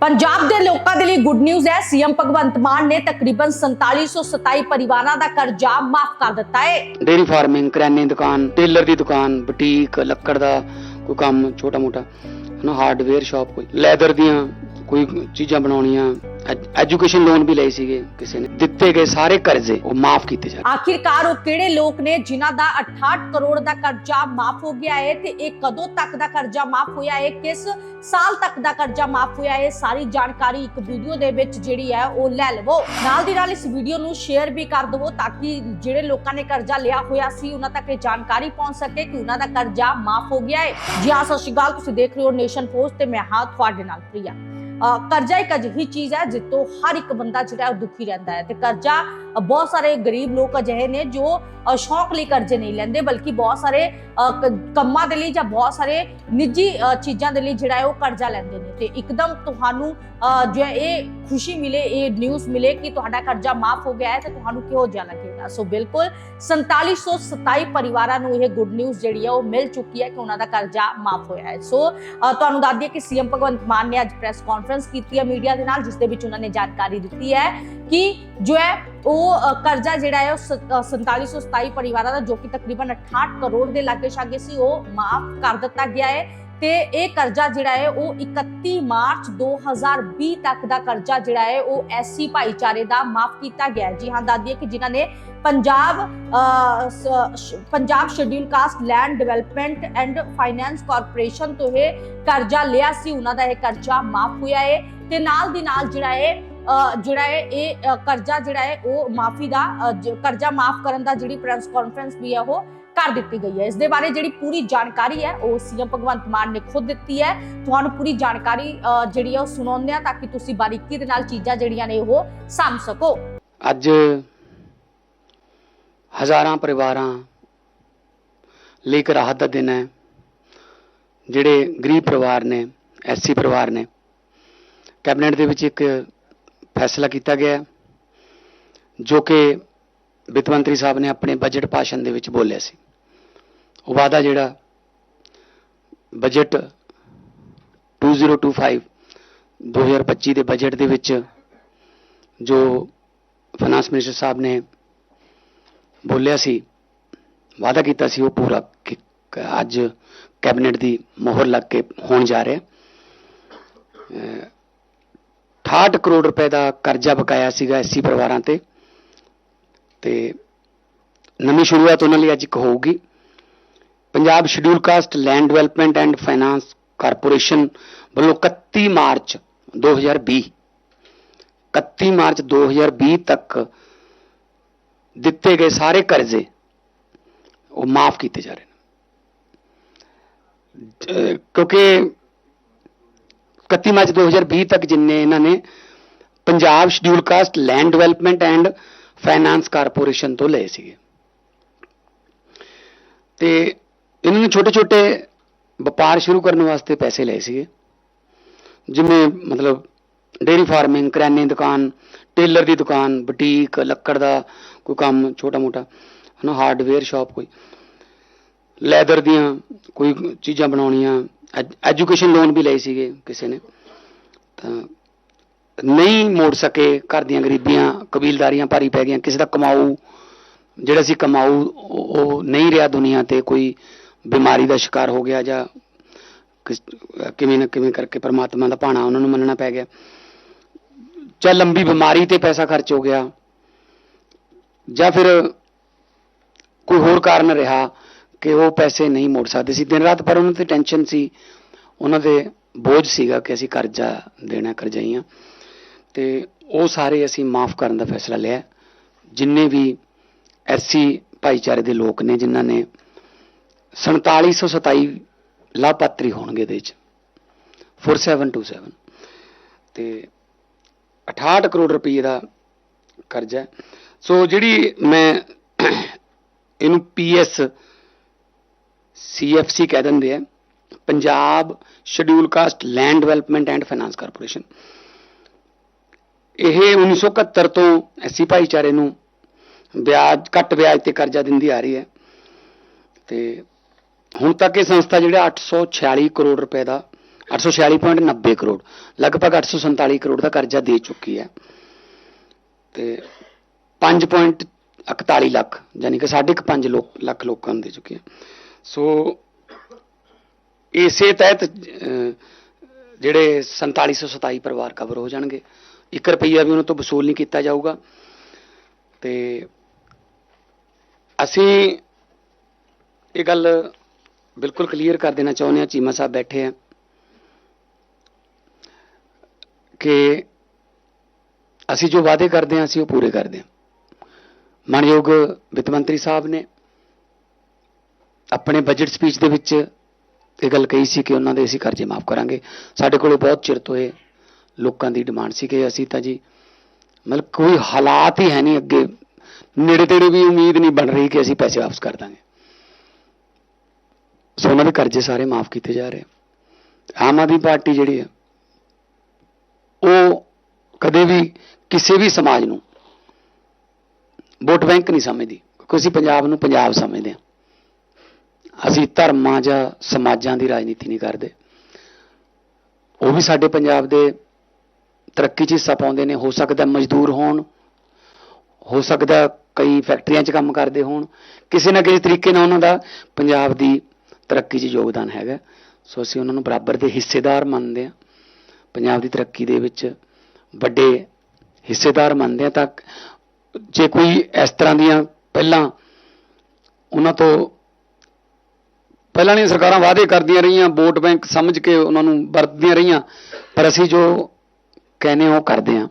ਪੰਜਾਬ ਦੇ ਲੋਕਾਂ ਦੇ ਲਈ ਗੁੱਡ ਨਿਊਜ਼ ਹੈ, ਸੀਐਮ ਭਗਵੰਤ ਮਾਨ ਨੇ ਤਕਰੀਬਨ 4727 ਪਰਿਵਾਰਾਂ ਦਾ ਕਰਜ਼ਾ ਮਾਫ ਕਰ ਦਿੱਤਾ ਹੈ। ਡੇਰੀ ਫਾਰਮਿੰਗ ਕਰਿਆਨੇ ਦੀ ਦੁਕਾਨ ਟੇਲਰ ਦੀ ਦੁਕਾਨ, ਬੁਟੀਕ, ਲੱਕੜ ਦਾ ਕੋਈ ਕੰਮ ਛੋਟਾ ਮੋਟਾ, ਹਨਾ ਹਾਰਡਵੇਅਰ ਸ਼ਾਪ ਕੋਈ ਲੈਦਰ ਦੀਆਂ ਕੋਈ ਚੀਜ਼ਾਂ ਬਣਾਉਣੀਆਂ ਐਜੂਕੇਸ਼ਨ ਲੋਨ ਵੀ ਲਏ ਸੀਗੇ ਕਿਸੇ ਨੇ। ਦਿੱਤੇ ਗਏ ਸਾਰੇ ਕਰਜ਼ੇ, ਉਹ ਮਾਫ ਕੀਤੇ ਜਾ ਆਖਿਰਕਾਰ ਉਹ ਕਿਹੜੇ ਲੋਕ ਨੇ ਜਿਨ੍ਹਾਂ ਦਾ 68 ਕਰੋੜ ਦਾ ਕਰਜ਼ਾ ਮਾਫ ਹੋ ਗਿਆ ਹੈ ਤੇ ਇਹ ਕਦੋਂ ਤੱਕ ਦਾ ਕਰਜ਼ਾ ਮਾਫ ਹੋਇਆ ਹੈ ਕਿਸ ਸਾਲ ਤੱਕ ਦਾ ਕਰਜ਼ਾ ਮਾਫ ਹੋਇਆ ਹੈ ਸਾਰੀ ਜਾਣਕਾਰੀ ਇੱਕ ਵੀਡੀਓ ਦੇ ਵਿੱਚ ਜਿਹੜੀ ਹੈ ਉਹ ਲੈ ਲਵੋ। ਨਾਲ ਦੀ ਨਾਲ ਇਸ ਵੀਡੀਓ ਨੂੰ ਸ਼ੇਅਰ ਵੀ ਕਰ ਦਵੋ ਤਾਂ ਕਿ ਜਿਹੜੇ ਲੋਕਾਂ ਨੇ ਕਰਜ਼ਾ ਲਿਆ ਹੋਇਆ ਸੀ, ਉਹਨਾਂ ਤੱਕ ਇਹ ਜਾਣਕਾਰੀ ਪਹੁੰਚ ਸਕੇ ਕਿ ਉਹਨਾਂ ਦਾ ਕਰਜ਼ਾ ਮਾਫ ਹੋ ਗਿਆ ਹੈ ਜੀ ਹਾਂ, ਸਤਿ ਸ਼੍ਰੀ ਅਕਾਲ, ਤੁਸੀਂ ਦੇਖ ਰਹੇ ਹੋ ਨੇਸ਼ਨ ਪੋਸਟ ਤੇ ਮੈਂ ਹਾਂ ਤੁਹਾਡੇ ਨਾਲ ਪ੍ਰਿਆ। ਕਰਜ਼ਾ ਇੱਕ ਅਜਿਹੀ ਚੀਜ਼ ਹੈ ਜਿਸ ਤੋਂ ਹਰ ਇੱਕ ਬੰਦਾ ਜਿਹੜਾ ਉਹ ਦੁਖੀ ਰਹਿੰਦਾ ਹੈ ਤੇ ਕਰਜ਼ਾ ਬਹੁਤ ਸਾਰੇ ਗਰੀਬ ਲੋਕ ਅਜਿਹੇ ਨੇ ਜੋ ਅਹ ਸ਼ੌਕ ਲਈ ਕਰਜ਼ੇ ਨਹੀਂ ਲੈਂਦੇ, ਬਲਕਿ ਬਹੁਤ ਸਾਰੇ ਕੰਮਾਂ ਦੇ ਲਈ ਜਾਂ ਬਹੁਤ ਸਾਰੇ ਨਿੱਜੀ ਚੀਜ਼ਾਂ ਦੇ ਲਈ ਜਿਹੜਾ ਹੈ ਉਹ ਕਰਜ਼ਾ ਲੈਂਦੇ ਨੇ। ਤੇ ਇੱਕਦਮ ਤੁਹਾਨੂੰ ਜੋ ਇਹ ਖੁਸ਼ੀ ਮਿਲੇ, ਇਹ ਨਿਊਜ਼ ਮਿਲੇ ਕਿ ਤੁਹਾਡਾ ਕਰਜ਼ਾ ਮਾਫ ਹੋ ਗਿਆ ਹੈ, ਤੇ ਤੁਹਾਨੂੰ ਕਿਹੋ ਜਿਹਾ ਲੱਗੇਗਾ? ਸੋ ਬਿਲਕੁਲ 4727 ਪਰਿਵਾਰਾਂ ਨੂੰ ਇਹ ਗੁੱਡ ਨਿਊਜ਼ ਜਿਹੜੀ ਹੈ ਉਹ ਮਿਲ ਚੁੱਕੀ ਹੈ ਕਿ ਉਹਨਾਂ ਦਾ ਕਰਜ਼ਾ ਮਾਫ ਹੋਇਆ ਹੈ। ਸੋ ਤੁਹਾਨੂੰ ਦੱਸ ਦਈਏ ਕਿ ਸੀਐਮ ਭਗਵੰਤ ਮਾਨ ਨੇ ਅੱਜ ਪ੍ਰੈਸ ਕਾਨਫਰੰਸ ਕੀਤੀ ਹੈ ਮੀਡੀਆ ਦੇ ਨਾਲ, ਜਿਸ ਦੇ ਵਿੱਚ ਉਹਨਾਂ ਨੇ ਜਾਣਕਾਰੀ ਦਿੱਤੀ ਹੈ ਕਿ ਜੋ ਹੈ ਉਹ ਕਰਜ਼ਾ ਜਿਹੜਾ ਹੈ ਉਹ ਸ- ਅ, 4727 ਪਰਿਵਾਰਾਂ ਦਾ ਜੋ ਕਿ ਤਕਰੀਬਨ 68 ਕਰੋੜ ਦੇ ਲਾਗੇ ਛਾਗੇ ਸੀ ਉਹ ਮਾਫ ਕਰ ਦਿੱਤਾ ਗਿਆ ਹੈ ਤੇ ਇਹ ਕਰਜ਼ਾ ਜਿਹੜਾ ਹੈ ਉਹ 31 ਮਾਰਚ 2020 ਤੱਕ ਦਾ ਕਰਜ਼ਾ ਜਿਹੜਾ ਹੈ ਉਹ ਐਸਸੀ ਭਾਈਚਾਰੇ ਦਾ ਮਾਫ ਕੀਤਾ ਗਿਆ ਹੈ। ਜੀ ਹਾਂ ਦੱਸ ਕਿ ਜਿਨ੍ਹਾਂ ਨੇ Punjab Punjab scheduled caste land development and finance corporation ਤੋਂ ਇਹ ਕਰਜ਼ਾ ਲਿਆ ਸੀ ਉਹਨਾਂ ਦਾ ਇਹ ਕਰਜ਼ਾ ਮਾਫ ਹੋਇਆ ਹੈ ਤੇ ਨਾਲ ਦੀ ਨਾਲ ਜਿਹੜਾ ਹੈ ਜਿਹੜਾ ਹੈ, ਇਹ ਕਰਜ਼ਾ ਜਿਹੜਾ ਹੈ, ਉਹ ਮਾਫੀ ਦਾ ਕਰਜ਼ਾ ਮਾਫ ਕਰਨ ਦਾ ਜਿਹੜੀ ਪ੍ਰੈਸ ਕਾਨਫਰੰਸ ਵੀ ਹੈ, ਉਹ ਕਰ ਦਿੱਤੀ ਗਈ ਹੈ। ਇਸ ਦੇ ਬਾਰੇ ਜਿਹੜੀ ਪੂਰੀ ਜਾਣਕਾਰੀ ਹੈ, ਉਹ ਸੀਐਮ ਭਗਵੰਤ ਮਾਨ ਨੇ ਖੁਦ ਦਿੱਤੀ ਹੈ। ਤੁਹਾਨੂੰ ਪੂਰੀ ਜਾਣਕਾਰੀ ਜਿਹੜੀ ਹੈ, ਉਹ ਸੁਣਾਉਂਦੇ ਆ ਤਾਂ ਕਿ ਤੁਸੀਂ ਬਾਰੀਕੀ ਦੇ ਨਾਲ ਚੀਜ਼ਾਂ ਜਿਹੜੀਆਂ ਨੇ, ਉਹ ਸਮਝ ਸਕੋ। ਅੱਜ ਹਜ਼ਾਰਾਂ ਪਰਿਵਾਰਾਂ ਲਈ ਇੱਕ ਰਾਹਤ ਦਾ ਦਿਨ ਹੈ। ਜਿਹੜੇ ਗਰੀਬ ਪਰਿਵਾਰ ਨੇ ਐਸਸੀ ਪਰਿਵਾਰ ਨੇ, ਕੈਬਨਿਟ ਦੇ ਵਿੱਚ ਇੱਕ ਫੈਸਲਾ ਕੀਤਾ ਗਿਆ ਜੋ ਕਿ ਵਿੱਤ ਮੰਤਰੀ ਸਾਹਿਬ ਨੇ ਆਪਣੇ ਬਜਟ ਭਾਸ਼ਣ ਦੇ ਵਿੱਚ ਬੋਲਿਆ ਸੀ। ਉਹ ਵਾਅਦਾ ਜਿਹੜਾ ਬਜਟ 2025 2025 ਦੇ ਬਜਟ ਦੇ ਵਿੱਚ ਜੋ ਫਾਈਨਾਂਸ ਮਿਨਿਸਟਰ ਸਾਹਿਬ ਨੇ ਬੋਲਿਆ ਸੀ, ਵਾਅਦਾ ਕੀਤਾ ਸੀ, ਉਹ ਪੂਰਾ ਕੀ- ਅੱਜ ਕੈਬਨਿਟ ਦੀ ਮੋਹਰ ਲੱਗ ਕੇ ਹੋਣ ਜਾ ਰਿਹਾ 68 ਕਰੋੜ ਰੁਪਏ ਦਾ ਕਰਜ਼ਾ ਬਕਾਇਆ ਸੀਗਾ ਐਸਸੀ ਪਰਿਵਾਰਾਂ ਤੇ। ਤੇ ਨਵੀਂ ਸ਼ੁਰੂਆਤ ਉਹਨਾਂ ਲਈ ਅੱਜ ਇੱਕ ਹੋਊਗੀ। Punjab schedule caste land development and finance corporation ਵੱਲੋਂ 31 ਮਾਰਚ 2020 31 ਮਾਰਚ 2020 ਤੱਕ ਦਿੱਤੇ ਗਏ ਸਾਰੇ ਕਰਜ਼ੇ ਉਹ ਮਾਫ ਕੀਤੇ ਜਾ ਰਹੇ ਨੇ। ਕਿਉਂਕਿ 31 ਮਾਰਚ 2020 ਤੱਕ ਜਿੰਨੇ ਇਹਨਾਂ ਨੇ Punjab schedule caste land development and finance corporation ਤੋਂ ਲਏ ਸੀਗੇ। ਤੇ ਇਹਨਾਂ ਨੇ ਛੋਟੇ ਛੋਟੇ ਵਪਾਰ ਸ਼ੁਰੂ ਕਰਨ ਵਾਸਤੇ ਪੈਸੇ ਲਏ ਸੀਗੇ। ਜਿਵੇਂ ਮਤਲਬ ਡੇਰੀ ਫਾਰਮਿੰਗ, ਕਰਿਆਨੇ ਦੀ ਦੁਕਾਨ, ਟੇਲਰ ਦੀ ਦੁਕਾਨ, ਬੁਟੀਕ, ਲੱਕੜ ਦਾ ਕੋਈ ਕੰਮ ਛੋਟਾ ਮੋਟਾ ਹਨਾ ਹਾਰਡਵੇਅਰ ਸ਼ਾਪ ਕੋਈ। ਲੈਦਰ ਦੀਆਂ ਕੋਈ ਚੀਜ਼ਾਂ ਬਣਾਉਣੀਆਂ ਐਜੂਕੇਸ਼ਨ ਲੋਨ ਵੀ ਲਏ ਸੀਗੇ ਕਿਸੇ ਨੇ। ਤਾਂ ਨਹੀਂ ਮੋੜ ਸਕੇ ਘਰ ਦੀਆਂ ਗਰੀਬੀਆਂ, ਕਬੀਲਦਾਰੀਆਂ ਭਾਰੀ ਪੈ ਗਈਆਂ, ਕਿਸੇ ਦਾ ਕਮਾਊ, ਜਿਹੜਾ ਸੀ ਕਮਾਊ ਉਹ ਨਹੀਂ ਰਿਹਾ ਦੁਨੀਆ ਤੇ ਕੋਈ ਬਿਮਾਰੀ ਦਾ ਸ਼ਿਕਾਰ ਹੋ ਗਿਆ ਜਾਂ ਕਿਸ- ਕਿਵੇਂ ਨਾ ਕਿਵੇਂ ਕਰਕੇ ਪਰਮਾਤਮਾ ਦਾ ਭਾਣਾ ਉਹਨਾਂ ਨੂੰ ਮੰਨਣਾ ਪੈ ਗਿਆ। ਜਾਂ ਲੰਬੀ ਬਿਮਾਰੀ ਤੇ ਪੈਸਾ ਖਰਚ ਹੋ ਗਿਆ। ਜਾਂ ਫਿਰ ਕੋਈ ਹੋਰ ਕਾਰਨ ਰਿਹਾ। ਕਿ ਉਹ ਪੈਸੇ ਨਹੀਂ ਮੋੜ ਸਕਦੇ ਸੀ। ਦਿਨ ਰਾਤ ਪਰ ਉਹਨਾਂ ਤੇ ਟੈਨਸ਼ਨ ਸੀ। ਉਹਨਾਂ ਦੇ ਬੋਝ ਸੀਗਾ ਕਿ ਅਸੀਂ ਕਰਜ਼ਾ ਦੇਣਾ, ਕਰਜ਼ਾਈਆਂ। ਤੇ ਉਹ ਸਾਰੇ ਅਸੀਂ ਮਾਫ ਕਰਨ ਦਾ ਫੈਸਲਾ ਲਿਆ। ਜਿੰਨੇ ਵੀ ਐਸਸੀ ਭਾਈਚਾਰੇ ਦੇ ਲੋਕ ਨੇ, ਜਿਨ੍ਹਾਂ ਨੇ 4727 ਲਾਭਪਾਤਰੀ ਹੋਣਗੇ ਇਹਦੇ ਵਿੱਚ। 4727 ਤੇ 68 ਕਰੋੜ ਰੁਪਏ ਦਾ ਕਰਜ਼ਾ ਸੋ ਜਿਹੜੀ ਮੈਂ ਇਹਨੂੰ ਪੀਐਸ ਸੀਐਫਸੀ ਕਹਿ ਦਿੰਦੇ ਆ, Punjab schedule caste land development and finance corporation ਇਹ 1971 ਤੋਂ ਐਸੀ ਭਾਈਚਾਰੇ ਨੂੰ ਵਿਆਜ, ਘੱਟ ਵਿਆਜ ਤੇ ਕਰਜ਼ਾ ਦਿੰਦੀ ਆ ਰਹੀ ਹੈ। ਤੇ ਹੁਣ ਤੱਕ ਇਹ ਸੰਸਥਾ ਜਿਹੜਾ 846 ਕਰੋੜ ਰੁਪਏ ਦਾ 846.90 ਕਰੋੜ, ਲਗਭਗ 847 ਕਰੋੜ ਦਾ ਕਰਜ਼ਾ ਦੇ ਚੁੱਕੀ ਹੈ। ਤੇ 5.41 ਲੱਖ ਯਾਨੀ ਕਿ 5.5 ਲੋਕ ਲੱਖ ਲੋਕਾਂ ਨੂੰ ਦੇ ਚੁੱਕੀ ਹੈ। ਸੋ ਇਸੇ ਤਹਿਤ ਅਹ, ਜਿਹੜੇ 4727 ਪਰਿਵਾਰ ਕਵਰ ਹੋ ਜਾਣਗੇ। 1 ਰੁਪਈਆ ਵੀ ਉਹਨਾਂ ਤੋਂ ਵਸੂਲ ਨਹੀਂ ਕੀਤਾ ਜਾਊਗਾ। ਤੇ ਅਸੀਂ ਇਹ ਗੱਲ ਬਿਲਕੁਲ ਕਲੀਅਰ ਕਰ ਦੇਣਾ ਚਾਹੁੰਦੇ ਹਾਂ ਚੀਮਾ ਸਾਹਿਬ ਬੈਠੇ ਆ ਕਿ ਅਸੀਂ ਜੋ ਵਾਅਦੇ ਕਰਦੇ ਹਾਂ ਅਸੀਂ ਉਹ ਪੂਰੇ ਕਰਦੇ ਹਾਂ। ਮਾਨਯੋਗ ਵਿੱਤ ਮੰਤਰੀ ਸਾਹਿਬ ਨੇ ਆਪਣੇ ਬਜਟ ਸਪੀਚ ਦੇ ਵਿੱਚ ਇਹ ਗੱਲ ਕਹੀ ਸੀ ਕਿ ਉਹਨਾਂ ਦੇ ਅਸੀਂ ਕਰਜ਼ੇ ਮਾਫ ਕਰਾਂਗੇ। ਸਾਡੇ ਕੋਲੇ ਬਹੁਤ ਚਿਰ ਤੋਂ ਇਹ ਲੋਕਾਂ ਦੀ ਡਿਮਾਂਡ ਸੀ ਕਿ ਅਸੀਂ ਤਾਂ ਜੀ ਮਤਲਬ ਕੋਈ ਹਾਲਾਤ ਹੀ ਹੈ ਨਹੀਂ ਅੱਗੇ। ਨੇੜੇ ਤੇੜੇ ਵੀ ਉਮੀਦ ਨਹੀਂ ਬਣ ਰਹੀ ਕਿ ਅਸੀਂ ਪੈਸੇ ਵਾਪਸ ਕਰ ਦਾਂਗੇ। ਸੋ ਉਹਨਾਂ ਦੇ ਕਰਜ਼ੇ ਸਾਰੇ ਮਾਫ ਕੀਤੇ ਜਾ ਰਹੇ। ਆਮ ਆਦਮੀ ਪਾਰਟੀ ਜਿਹੜੀ ਹੈ, ਉਹ ਕਦੇ ਵੀ ਕਿਸੇ ਵੀ ਸਮਾਜ ਨੂੰ ਵੋਟ ਬੈਂਕ ਨਹੀਂ ਸਮਝਦੀ। ਕਿਉਂਕਿ ਅਸੀਂ ਪੰਜਾਬ ਨੂੰ ਪੰਜਾਬ ਸਮਝਦੇ ਹਾਂ। ਅਸੀਂ ਧਰਮਾਂ ਜਾਂ ਸਮਾਜਾਂ ਦੀ ਰਾਜਨੀਤੀ ਨਹੀਂ ਕਰਦੇ। ਉਹ ਵੀ ਸਾਡੇ ਪੰਜਾਬ ਦੇ ਤਰੱਕੀ 'ਚ ਹਿੱਸਾ ਪਾਉਂਦੇ ਨੇ। ਹੋ ਸਕਦਾ ਮਜ਼ਦੂਰ ਹੋਣ, ਹੋ ਸਕਦਾ ਕਈ ਫੈਕਟਰੀਆਂ 'ਚ ਕੰਮ ਕਰਦੇ ਹੋਣ। ਕਿਸੇ ਨਾ ਕਿਸੇ ਤਰੀਕੇ ਨਾਲ ਉਹਨਾਂ ਦਾ ਪੰਜਾਬ ਦੀ ਤਰੱਕੀ 'ਚ ਯੋਗਦਾਨ ਹੈਗਾ। ਸੋ ਅਸੀਂ ਉਹਨਾਂ ਨੂੰ ਬਰਾਬਰ ਦੇ ਹਿੱਸੇਦਾਰ ਮੰਨਦੇ ਹਾਂ। ਪੰਜਾਬ ਦੀ ਤਰੱਕੀ ਦੇ ਵਿੱਚ ਵੱਡੇ ਹਿੱਸੇਦਾਰ ਮੰਨਦੇ ਹਾਂ ਤਾਂ ਜੇ ਕੋਈ ਇਸ ਤਰ੍ਹਾਂ ਦੀਆਂ ਪਹਿਲਾਂ ਉਹਨਾਂ ਤੋਂ ਪਹਿਲਾਂ ਦੀਆਂ ਸਰਕਾਰਾਂ ਵਾਅਦੇ ਕਰਦੀਆਂ ਰਹੀਆਂ, ਵੋਟ ਬੈਂਕ ਸਮਝ ਕੇ ਉਹਨਾਂ ਨੂੰ ਵਰਤਦੀਆਂ ਰਹੀਆਂ, ਪਰ ਅਸੀਂ ਜੋ ਕਹਿੰਦੇ ਹਾਂ ਉਹ ਕਰਦੇ ਹਾਂ।